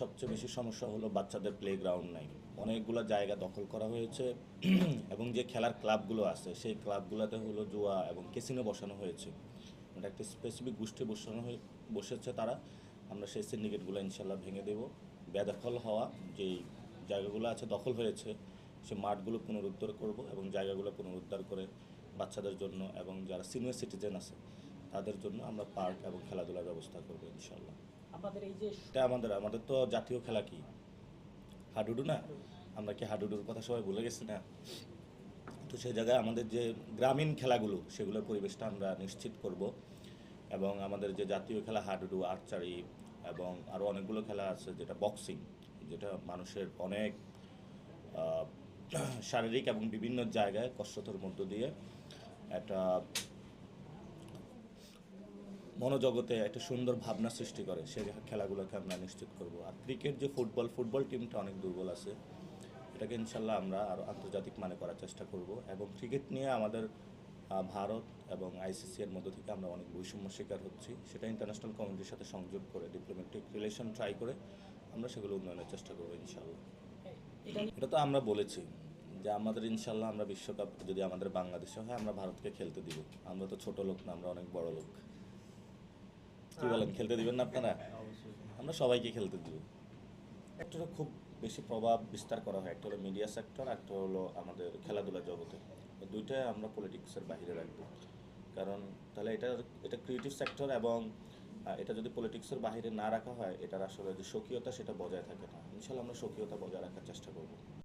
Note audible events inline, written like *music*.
সবচেয়ে বেশি সমস্যা হলো বাচ্চাদের প্লে গ্রাউন্ড নাই। অনেকগুলো জায়গা দখল করা হয়েছে *clears throat* এবং যে খেলার ক্লাবগুলো আছে, সেই ক্লাবগুলোতে হলো জুয়া এবং কেসিনো বসানো হয়েছে। এটা একটা স্পেসিফিক গোষ্ঠী বসানো হয়ে, বসেছে তারা। আমরা সেই সিন্ডিকেটগুলো ইনশাল্লাহ ভেঙে দেব। বেদখল হওয়া যেই জায়গাগুলো আছে দখল হয়েছে, সে মাঠগুলো পুনরুদ্ধার করব এবং জায়গাগুলো পুনরুদ্ধার করে বাচ্চাদের জন্য এবং যারা সিনিয়র সিটিজেন আছে, তাদের জন্য আমরা পার্ক এবং খেলাধুলার ব্যবস্থা করব ইনশাল্লাহ আপনাদের এই যে এটা আমাদের আমাদের তো জাতীয় খেলা কি? হাডুডু না? আমরা কি হাডুডুর কথা সবাই ভুলে গেছি না? তো সেই জায়গায় আমাদের যে গ্রামীণ খেলাগুলো সেগুলোর পরিবেশটা আমরা নিশ্চিত করব। এবং আমাদের যে জাতীয় খেলা হাডুডু আর্চারি এবং আরও অনেকগুলো খেলা আছে যেটা বক্সিং যেটা মানুষের অনেক শারীরিক এবং বিভিন্ন জায়গায় কষ্টতর মধ্য দিয়ে একটা মনোজগতে একটা সুন্দর ভাবনা সৃষ্টি করে সেই খেলাগুলোকে আমরা নিশ্চিত করব। আর ক্রিকেট যে ফুটবল ফুটবল টিমটা অনেক দুর্বল আছে। এটাকে ইনশাল্লাহ আমরা আরও আন্তর্জাতিক মানে করার চেষ্টা করব। এবং ক্রিকেট নিয়ে আমাদের ভারত এবং আইসিসি এর মধ্য থেকে আমরা অনেক বৈষম্য শিকার হচ্ছি। সেটা ইন্টারন্যাশনাল কমিউনিটির সাথে সংযোগ করে ডিপ্লোম্যাটিক রিলেশন ট্রাই করে আমরা সেগুলো উন্নয়নের চেষ্টা করব ইনশাল্লাহ। এটা তো আমরা বলেছি যে আমাদের ইনশাল্লাহ আমরা বিশ্বকাপ যদি আমাদের বাংলাদেশে হয়, আমরা ভারতকে খেলতে দিব। আমরা তো ছোট লোক না, আমরা অনেক বড় লোক। কি বলেন খেলতে দিবেন না আপনারা? আমরা সবাইকে খেলতে দিব। একটা খুব বেশি প্রভাব বিস্তার করা হয় একটা হলো মিডিয়া সেক্টর একটা হলো আমাদের খেলাধুলা জগতে। দুইটাই আমরা পলিটিক্সের বাইরে রাখব। কারণ তাহলে এটা এটা ক্রিয়েটিভ সেক্টর এবং এটা যদি পলিটিক্সের বাইরে না রাখা হয় এটার আসলে যে স্বকীয়তা সেটা বজায় থাকে না। ইনশাল্লাহ আমরা স্বকীয়তা বজায় রাখার চেষ্টা করব।